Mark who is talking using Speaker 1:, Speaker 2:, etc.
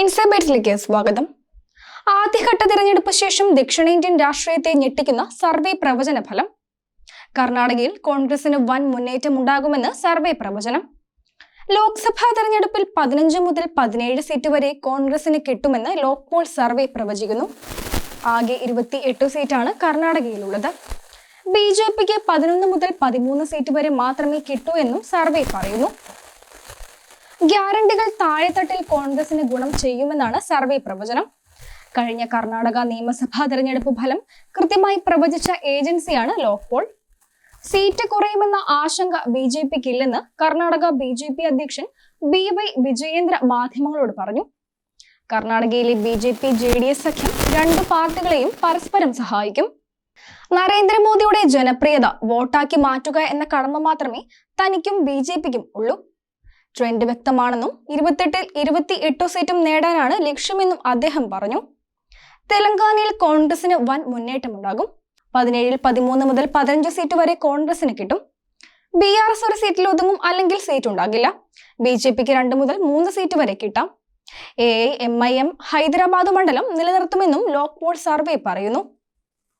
Speaker 1: ഇൻസൈബൈറ്റ്സിലേക്ക് സ്വാഗതം. ആദ്യഘട്ട തിരഞ്ഞെടുപ്പ് ശേഷം ദക്ഷിണേന്ത്യൻ രാഷ്ട്രീയത്തെ ഞെട്ടിക്കുന്ന സർവേ പ്രവചന ഫലം. കർണാടകയിൽ കോൺഗ്രസിന് വൻ മുന്നേറ്റം ഉണ്ടാകുമെന്ന് സർവേ പ്രവചനം. ലോക്സഭാ തെരഞ്ഞെടുപ്പിൽ പതിനഞ്ച് മുതൽ പതിനേഴ് സീറ്റ് വരെ കോൺഗ്രസിന് കിട്ടുമെന്ന് ലോക്പോൾ സർവേ പ്രവചിക്കുന്നു. ആകെ ഇരുപത്തി എട്ട് സീറ്റാണ് കർണാടകയിലുള്ളത്. ബി ജെ പിക്ക് പതിനൊന്ന് മുതൽ പതിമൂന്ന് സീറ്റ് വരെ മാത്രമേ കിട്ടൂ എന്നും സർവേ പറയുന്നു. ഗ്യാരണ്ടികൾ താഴെത്തട്ടിൽ കോൺഗ്രസിന് ഗുണം ചെയ്യുമെന്നാണ് സർവേ പ്രവചനം. കഴിഞ്ഞ കർണാടക നിയമസഭാ തെരഞ്ഞെടുപ്പ് ഫലം കൃത്യമായി പ്രവചിച്ച ഏജൻസിയാണ് ലോക്പോൾ. സീറ്റ് കുറയുമെന്ന ആശങ്ക ബി ജെ പിക്ക് ഇല്ലെന്ന് കർണാടക ബി ജെ പി അധ്യക്ഷൻ ബി വൈ വിജയേന്ദ്ര മാധ്യമങ്ങളോട് പറഞ്ഞു. കർണാടകയിലെ B J P J D S സഖ്യം രണ്ട് പാർട്ടികളെയും പരസ്പരം സഹായിക്കും. നരേന്ദ്രമോദിയുടെ ജനപ്രിയത വോട്ടാക്കി മാറ്റുക എന്ന കടമ മാത്രമേ തനിക്കും ബി ജെ പിക്കും ഉള്ളൂ. ട്രെൻഡ് വ്യക്തമാണെന്നും ഇരുപത്തെട്ടിൽ ഇരുപത്തി എട്ടു സീറ്റും നേടാനാണ് ലക്ഷ്യമെന്നും അദ്ദേഹം പറഞ്ഞു. തെലങ്കാനയിൽ കോൺഗ്രസിന് വൻ മുന്നേറ്റമുണ്ടാകും. പതിനേഴിൽ പതിമൂന്ന് മുതൽ പതിനഞ്ച് സീറ്റ് വരെ കോൺഗ്രസിന് കിട്ടും. ബി ആർ എസ് ഒരു സീറ്റിൽ ഒതുങ്ങും അല്ലെങ്കിൽ സീറ്റ് ഉണ്ടാകില്ല. ബി ജെ പിക്ക് രണ്ട് മുതൽ മൂന്ന് സീറ്റ് വരെ കിട്ടാം. A M I M Hyderabad മണ്ഡലം നിലനിർത്തുമെന്നും ലോക്പോൾ സർവേ പറയുന്നു.